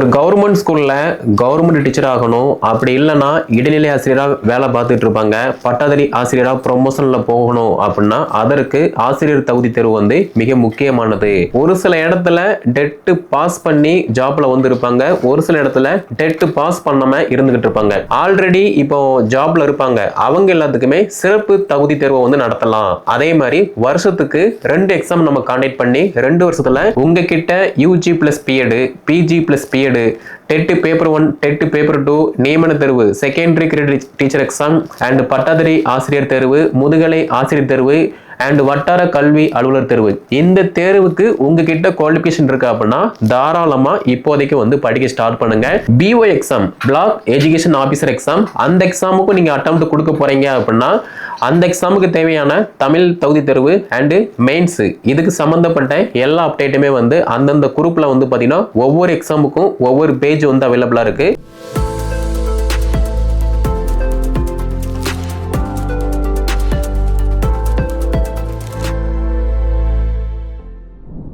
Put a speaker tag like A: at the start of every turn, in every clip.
A: ஒரு கவர்மெண்ட் ஸ்கூலில் government teacher ஆகணும். அப்படி இல்லைன்னா இடைநிலை ஆசிரியராக வேலை பார்த்துட்டு இருப்பாங்க. பட்டாதாரி ஆசிரியராக ப்ரொமோஷனில் போகணும் அப்படின்னா அதற்கு ஆசிரியர் தகுதி தேர்வு வந்து மிக முக்கியமானது. ஒரு சில இடத்துல டெட்டு பாஸ் பண்ணி ஜாப்ல வந்து இருப்பாங்க ஒரு சில இடத்துல டெட்டு பாஸ் பண்ணாம இருந்துகிட்டு இருப்பாங்க. ஆல்ரெடி இப்போ ஜாப்ல இருப்பாங்க. அவங்க எல்லாத்துக்குமே சிறப்பு தகுதி தேர்வை வந்து நடத்தலாம். அதே மாதிரி வருஷத்துக்கு ரெண்டு எக்ஸாம் நம்ம காண்டக்ட் பண்ணி ரெண்டு வருஷத்துல உங்ககிட்ட UG plus B Ed PG plus B Ed TET paper one TET paper two நியமன தேர்வு secondary credit teacher exam and பட்டாதிரி ஆசிரியர் தேர்வு முதுகலை ஆசிரியர் தேர்வு அண்ட் வட்டார கல்வி அலுவலர் தேர்வு. இந்த தேர்வுக்கு உங்ககிட்ட குவாலிஃபிகேஷன் இருக்கு அப்படின்னா தாராளமா இப்போதைக்கு வந்து படிக்க ஸ்டார்ட் பண்ணுங்க. B O exam block education officer exam அந்த எக்ஸாமுக்கும் நீங்க அட்டம் கொடுக்க போறீங்க அப்படின்னா அந்த எக்ஸாமுக்கு தேவையான தமிழ் தகுதி தேர்வு அண்டு மெயின்ஸ் இதுக்கு சம்மந்தப்பட்ட எல்லா அப்டேட்டுமே வந்து அந்தந்த குரூப்ல வந்து பார்த்தீங்கன்னா ஒவ்வொரு எக்ஸாமுக்கும் ஒவ்வொரு பேஜ் வந்து அவைலபிளாக இருக்கு.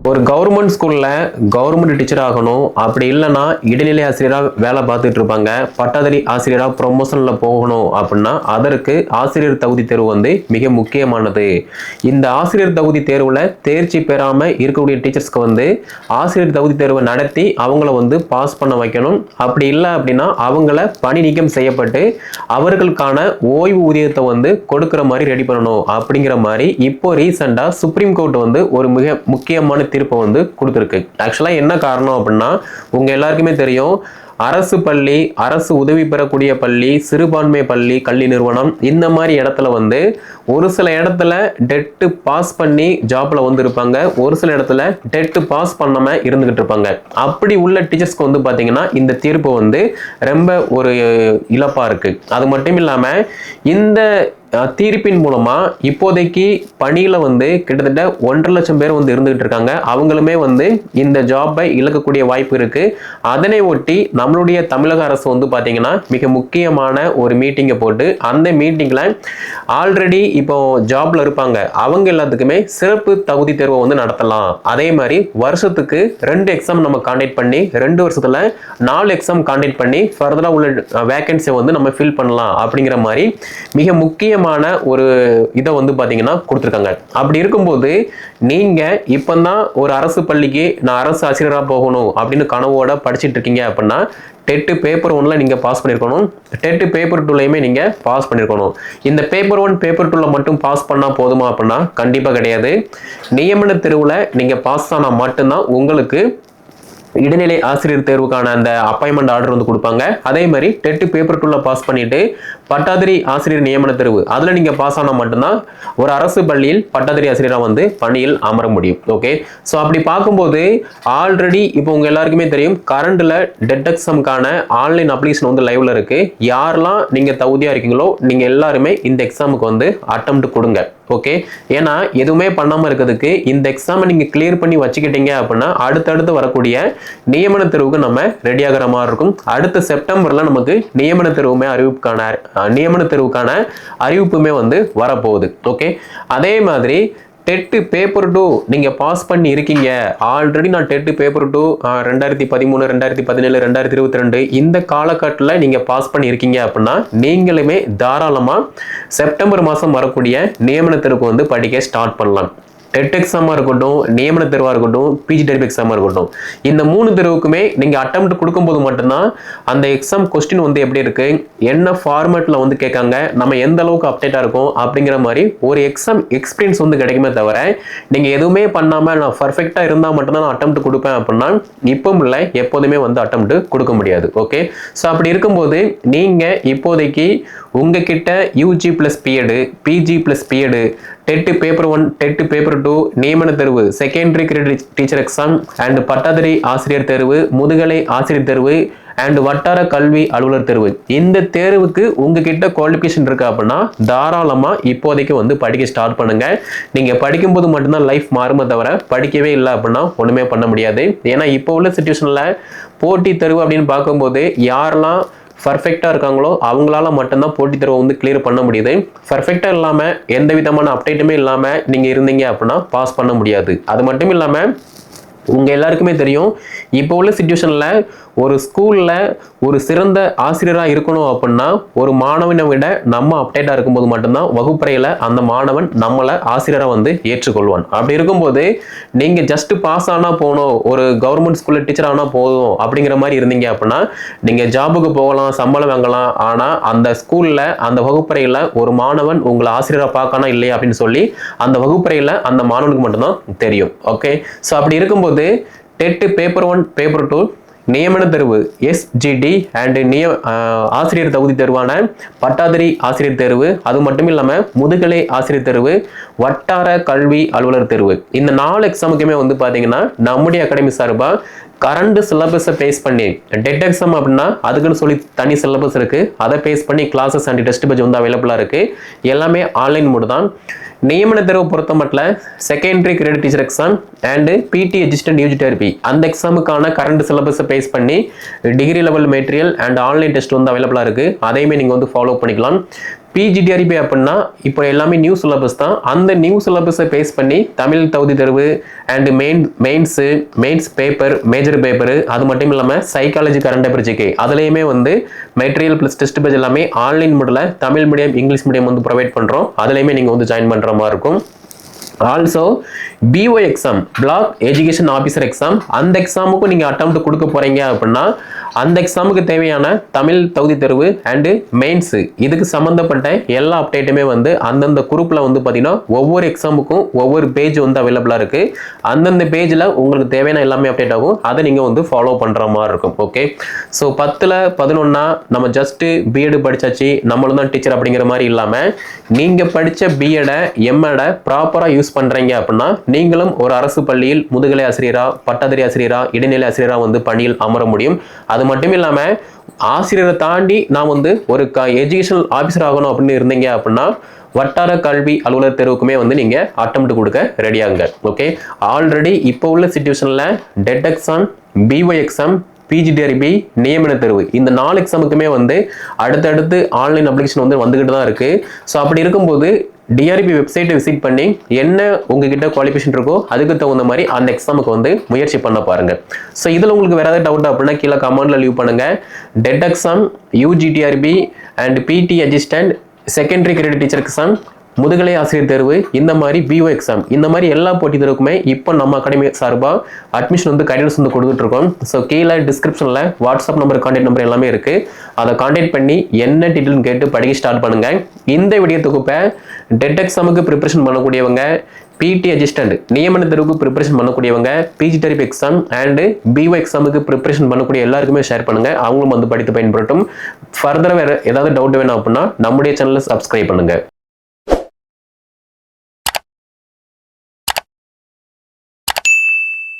A: ஒரு கவர்மெண்ட் ஸ்கூல்ல கவர்மெண்ட் டீச்சர் ஆகணும். அப்படி இல்லைன்னா இடைநிலை ஆசிரியராக வேலை பார்த்துட்டு இருப்பாங்க. பட்டாதாரி ஆசிரியராக ப்ரொமோஷன்ல போகணும் அப்படின்னா அதற்கு ஆசிரியர் தகுதி தேர்வு வந்து மிக முக்கியமானது. இந்த ஆசிரியர் தகுதி தேர்வுல தேர்ச்சி பெறாம இருக்கக்கூடிய டீச்சர்ஸ்க்கு வந்து ஆசிரியர் தகுதி தேர்வை நடத்தி அவங்கள வந்து பாஸ் பண்ண வைக்கணும். அப்படி இல்லை அப்படின்னா அவங்கள பணி நீக்கம் செய்யப்பட்டு அவர்களுக்கான ஓய்வு ஊதியத்தை வந்து கொடுக்குற மாதிரி ரெடி பண்ணணும். அப்படிங்கிற மாதிரி இப்போ ரீசெண்டாக சுப்ரீம் கோர்ட் வந்து ஒரு மிக முக்கியமான தீர்ப்பை வந்து கொடுத்துருக்கு. ஆக்சுவலாக என்ன காரணம் அப்படின்னா உங்கள் எல்லாருக்குமே தெரியும் அரசு பள்ளி அரசு உதவி பெறக்கூடிய பள்ளி சிறுபான்மை பள்ளி கல்வி நிறுவனம் இந்த மாதிரி இடத்துல வந்து ஒரு சில இடத்துல டெட்டு பாஸ் பண்ணி ஜாப்ல வந்து இருப்பாங்க ஒரு சில இடத்துல டெட்டு பாஸ் பண்ணாம இருந்துகிட்டு இருப்பாங்க. அப்படி உள்ள டீச்சர்ஸ்க்கு வந்து பாத்தீங்கன்னா இந்த தீர்ப்பு வந்து ரொம்ப ஒரு இழப்பா இருக்கு. அது மட்டும் இல்லாம இந்த தீர்ப்பின் மூலமா இப்போதைக்கு பணியில வந்து கிட்டத்தட்ட ஒன்றரை லட்சம் பேர் வந்து இருந்துகிட்டு இருக்காங்க. அவங்களுமே வந்து இந்த ஜாப்பை இழக்கக்கூடிய வாய்ப்பு இருக்கு. அதனை ஒட்டி நம்மளுடைய தமிழக அரசு வந்து பாத்தீங்கன்னா மிக முக்கியமான ஒரு மீட்டிங்கை போட்டு அந்த மீட்டிங்ல ஆல்ரெடி இப்போ ஜாப்ல இருப்பாங்க. அவங்க எல்லாத்துக்குமே சிறப்பு தகுதி தேர்வை வந்து நடத்தலாம். அதே மாதிரி வருஷத்துக்கு ரெண்டு எக்ஸாம் நம்ம காண்டக்ட் பண்ணி ரெண்டு வருஷத்துல நாலு எக்ஸாம் காண்டக்ட் பண்ணி ஃபர்தரா உள்ள வேகன்சியை வந்து நம்ம ஃபில் பண்ணலாம் அப்படிங்கிற மாதிரி மிக முக்கியமான ஒரு இதை வந்து பார்த்தீங்கன்னா கொடுத்துருக்காங்க. அப்படி இருக்கும்போது நீங்கள் இப்போ தான் ஒரு அரசு பள்ளிக்கு நான் அரசு ஆசிரியராக போகணும் அப்படின்னு கனவோட படிச்சுட்டு இருக்கீங்க அப்படின்னா டெட்டு பேப்பர் ஒன்ல நீங்க பாஸ் பண்ணிருக்கணும். டெட்டு பேப்பர் டூலையுமே நீங்க பாஸ் பண்ணிருக்கணும். இந்த பேப்பர் ஒன் பேப்பர் டூல மட்டும் பாஸ் பண்ணா போதுமா அப்படின்னா கண்டிப்பா கிடையாது. நியமன தெருவுல நீங்க பாஸ் ஆனா மட்டும்தான் உங்களுக்கு இடைநிலை ஆசிரியர் தேர்வுக்கான அந்த அப்பாயின்மெண்ட் ஆர்டர் வந்து கொடுப்பாங்க. அதே மாதிரி டெட்டு பேப்பர் டூல பாஸ் பண்ணிட்டு பட்டாதிரி ஆசிரியர் நியமன தேர்வு. அதுல நீங்க பாஸ் ஆனால் மட்டும்தான் ஒரு அரசு பள்ளியில் பட்டாதிரி ஆசிரியராக வந்து பணியில் அமர முடியும். ஓகே ஸோ அப்படி பார்க்கும்போது ஆல்ரெடி இப்போ உங்க எல்லாருக்குமே தெரியும் கரண்ட்ல டெட் எக்ஸாமுக்கான ஆன்லைன் அப்ளிகேஷன் வந்து லைவ்ல இருக்கு. யாரெல்லாம் நீங்க தகுதியா இருக்கீங்களோ நீங்க எல்லாருமே இந்த எக்ஸாமுக்கு வந்து அட்டம்ப்ட் கொடுங்க. ஓகே ஏன்னா எதுவுமே பண்ணாமல் இருக்கிறதுக்கு இந்த எக்ஸாமை நீங்கள் கிளியர் பண்ணி வச்சுக்கிட்டீங்க அப்படின்னா அடுத்தடுத்து வரக்கூடிய நியமன தேர்வுக்கு நம்ம ரெடி ஆகிற மாதிரி இருக்கும். அடுத்த செப்டம்பர்ல நமக்கு நியமன தேர்வுமே அறிவிப்புக்கான நியமன தேர்வுக்கான அறிவிப்புமே வந்து வரப்போகுது. ஓகே அதே மாதிரி டெட்டு பேப்பர் டூ நீங்கள் பாஸ் பண்ணி இருக்கீங்க. ஆல்ரெடி நான் டெட்டு பேப்பர் டூ ரெண்டாயிரத்தி பதிமூணு ரெண்டாயிரத்தி பதினேழு ரெண்டாயிரத்தி இருபத்தி ரெண்டு இந்த காலகட்டத்தில் நீங்கள் பாஸ் பண்ணி இருக்கீங்க அப்படின்னா நீங்களுமே தாராளமாக செப்டம்பர் மாதம் வரக்கூடிய நியமனத்திற்கு வந்து படிக்க ஸ்டார்ட் பண்ணலாம். டெட் எக்ஸாமாக இருக்கட்டும் நியமன தேர்வாக இருக்கட்டும் பிஜி டெட் எக்ஸாமாக இருக்கட்டும். இந்த மூணு தேர்வுக்குமே நீங்கள் அட்டம் கொடுக்கும்போது மட்டும்தான் அந்த எக்ஸாம் கொஸ்டின் வந்து எப்படி இருக்குது என்ன ஃபார்மேட்டில் வந்து கேட்காங்க நம்ம எந்த அளவுக்கு அப்டேட்டாக இருக்கும் அப்படிங்கிற மாதிரி ஒரு எக்ஸாம் எக்ஸ்பீரியன்ஸ் வந்து கிடைக்குமே தவிர நீங்கள் எதுவுமே பண்ணாமல் நான் பர்ஃபெக்டாக இருந்தால் மட்டும்தான் நான் அட்டம் கொடுப்பேன் அப்படின்னா இப்பவும் இல்லை எப்போதுமே வந்து அட்டம் கொடுக்க முடியாது. ஓகே ஸோ அப்படி இருக்கும்போது நீங்கள் இப்போதைக்கு உங்ககிட்ட UG plus B Ed PG plus B Ed TET paper one TET paper two நியமன தேர்வு secondary credit teacher exam and பட்டாதாரி ஆசிரியர் தேர்வு முதுகலை ஆசிரியர் தேர்வு அண்ட் வட்டார கல்வி அலுவலர் தேர்வு. இந்த தேர்வுக்கு உங்ககிட்ட குவாலிஃபிகேஷன் இருக்கு அப்படின்னா தாராளமா இப்போதைக்கு வந்து படிக்க ஸ்டார்ட் பண்ணுங்க. நீங்க படிக்கும்போது மட்டும்தான் லைஃப் மாறுமே தவிர படிக்கவே இல்லை அப்படின்னா ஒண்ணுமே பண்ண முடியாது. ஏன்னா இப்போ உள்ள சுச்சுவேஷன்ல போட்டி தேர்வு அப்படின்னு பார்க்கும்போது யாரெல்லாம் பர்ஃபெக்டாக இருக்காங்களோ அவங்களால மட்டும்தான் போட்டித் தேர்வை வந்து கிளியர் பண்ண முடியுது. பர்ஃபெக்டாக இல்லாமல் எந்த விதமான அப்டேட்டுமே இல்லாமல் நீங்கள் இருந்தீங்க அப்படின்னா பாஸ் பண்ண முடியாது. அது மட்டும் இல்லாமல் உங்கள் எல்லாருக்குமே தெரியும். இப்போ உள்ள சுச்சுவேஷனில் ஒரு ஸ்கூலில் ஒரு சிறந்த ஆசிரியராக இருக்கணும் அப்படின்னா ஒரு மாணவனை விட நம்ம அப்டேட்டாக இருக்கும்போது மட்டும்தான் வகுப்பறையில் அந்த மாணவன் நம்மளை ஆசிரியராக வந்து ஏற்றுக்கொள்வான். அப்படி இருக்கும்போது நீங்கள் ஜஸ்ட் பாஸ் ஆனால் போகணும் ஒரு கவர்மெண்ட் ஸ்கூலில் டீச்சர் ஆனால் போதும் அப்படிங்கிற மாதிரி இருந்தீங்க அப்படின்னா நீங்கள் ஜாபுக்கு போகலாம் சம்பளம் வாங்கலாம் ஆனால் அந்த ஸ்கூலில் அந்த வகுப்பறையில் ஒரு மாணவன் உங்களை ஆசிரியராக பார்க்கணும் இல்லையா அப்படின்னு சொல்லி அந்த வகுப்பறையில் அந்த மாணவனுக்கு மட்டும்தான் தெரியும். ஓகே ஸோ அப்படி இருக்கும்போது TET paper one paper two நியமன தேர்வு எஸ்ஜிடி அண்டு நிய ஆசிரியர் தகுதி தேர்வான பட்டாதிரி ஆசிரியர் தேர்வு அது மட்டும் இல்லாமல் முதுகலை ஆசிரியர் தேர்வு வட்டார கல்வி அலுவலர் தேர்வு. இந்த நாலு எக்ஸாமுக்குமே வந்து பார்த்தீங்கன்னா நம்முடைய அகாடமி சார்பாக கரண்ட் சிலபஸை பேஸ் பண்ணி டெட் எக்ஸாம் அப்படின்னா அதுக்குன்னு சொல்லி தனி சிலபஸ் இருக்குது அதை பேஸ் பண்ணி கிளாஸஸ் அண்ட் டெஸ்ட் பேஜ் வந்து அவைலபிளாக இருக்குது எல்லாமே ஆன்லைன் மூடு தான். நியமன தேர்வு பொறுத்த மட்டும் secondary credit teacher exam and BT assistant UG அந்த எக்ஸாமுக்கான கரண்ட் சிலபஸை பேஸ் பண்ணி degree level material and online test வந்து அவைலபிளாக இருக்குது அதையுமே நீங்கள் வந்து ஃபாலோ பண்ணிக்கலாம். பிஜிடிஆர்பி அப்படின்னா இப்போ எல்லாமே நியூ சிலபஸ் தான். அந்த நியூ சிலபஸை பேஸ் பண்ணி தமிழ் தகுதி தேர்வு and main mains mains paper major paper அது மட்டும் இல்லாமல் சைக்காலஜி கரண்ட் அஃபேர் ஜிகே அதுலேயுமே வந்து மெட்டீரியல் ப்ளஸ் டெஸ்ட் பேஜ் எல்லாமே ஆன்லைன் மோடில் தமிழ் மீடியம் இங்கிலீஷ் மீடியம் வந்து ப்ரொவைட் பண்ணுறோம் அதுலேயுமே நீங்கள் வந்து ஜாயின் பண்ணுற மாதிரி இருக்கும். Also B O exam block education officer exam அந்த எக்ஸாமுக்கும் நீங்கள் அட்டம் கொடுக்க போகிறீங்க அப்படின்னா அந்த எக்ஸாமுக்கு தேவையான தமிழ் தகுதி தேர்வு அண்டு மெயின்ஸு இதுக்கு சம்மந்தப்பட்ட எல்லா அப்டேட்டுமே வந்து அந்தந்த குரூப்பில் வந்து பார்த்தீங்கன்னா ஒவ்வொரு எக்ஸாமுக்கும் ஒவ்வொரு பேஜ் வந்து அவைலபிளாக இருக்குது அந்தந்த பேஜில் உங்களுக்கு தேவையான எல்லாமே அப்டேட் ஆகும். அதை நீங்கள் வந்து ஃபாலோ பண்ணுற மாதிரி இருக்கும். ஓகே ஸோ பத்தில் பதினொன்னா நம்ம ஜஸ்ட்டு பிஎட் படித்தாச்சு நம்மளும் தான் டீச்சர் அப்படிங்கிற மாதிரி இல்லாமல் நீங்கள் படித்த பிஎடை எம்எடை ப்ராப்பராக யூஸ் பண்ணுறீங்க அப்படின்னா நீங்களும் ஒரு அரசு பள்ளியில் முதுகலை ஆசிரியராக பட்டதாரி ஆசிரியராக இடைநிலை ஆசிரியராக வந்து பணியில் அமர முடியும். அது மட்டும் இல்லாமல் ஆசிரியரை தாண்டி நான் வந்து ஒரு க எஜுகேஷனல் ஆஃபீஸர் ஆகணும் அப்படின்னு இருந்தீங்க அப்படின்னா வட்டார கல்வி அலுவலர் தேர்வுக்குமே வந்து நீங்கள் அட்டம்ப்ட் கொடுக்க ரெடியாகுங்க ஓகே ஆல்ரெடி இப்போ உள்ள சுச்சுவேஷனில் TET exam B O exam PG TRB நியமன தேர்வு. இந்த நாலு எக்ஸாமுக்குமே வந்து அடுத்தடுத்து ஆன்லைன் அப்ளிகேஷன் வந்து வந்துக்கிட்டு தான் இருக்குது ஸோ அப்படி இருக்கும்போது டிஆர்பி வெப்சைட்டை விசிட் பண்ணி என்ன உங்ககிட்ட குவாலிஃபிகேஷன் இருக்கோ அதுக்கு தகுந்த மாதிரி அந்த எக்ஸாமுக்கு வந்து முயற்சி பண்ண பாருங்க. ஸோ இதில் உங்களுக்கு வேற ஏதாவது டவுட் அப்படின்னா கீழே கமெண்ட்ல லீவ் பண்ணுங்க. TET exam UG TRB and BT assistant secondary credit teacher exam முதுகலை ஆசிரியர் தேர்வு இந்த மாதிரி பிஓ எக்ஸாம் இந்த மாதிரி எல்லா போட்டி தேர்வுக்குமே இப்போ நம்ம அகாடமி சார்பாக அட்மிஷன் வந்து கைடன்ஸ் வந்து கொடுத்துட்டு இருக்கோம் ஸோ கீழே டிஸ்கிரிப்ஷனில் வாட்ஸ்அப் நம்பர் கான்டாக்ட் நம்பர் எல்லாமே இருக்குது அதை கான்டாக்ட் பண்ணி என்ன டீட்டெயில்னு கேட்டு படிக்க ஸ்டார்ட் பண்ணுங்கள் இந்த வீடியோ தொகுப்பை டெட் எக்ஸாமுக்கு ப்ரிப்பரேஷன் பண்ணக்கூடியவங்க பிடி அசிஸ்டன்ட் நியமன தேர்வுக்கு ப்ரிப்பரேஷன் பண்ணக்கூடியவங்க PG TRB exam and B O எக்ஸாமுக்கு ப்ரிப்பரேஷன் பண்ணக்கூடிய எல்லாருக்குமே ஷேர் பண்ணுங்கள் அவங்களும் வந்து படித்து பயன்படுத்தும் ஃபர்தராக வேறு ஏதாவது டவுட் வேணும் அப்படின்னா நம்முடைய சேனலை சப்ஸ்கிரைப் பண்ணுங்கள்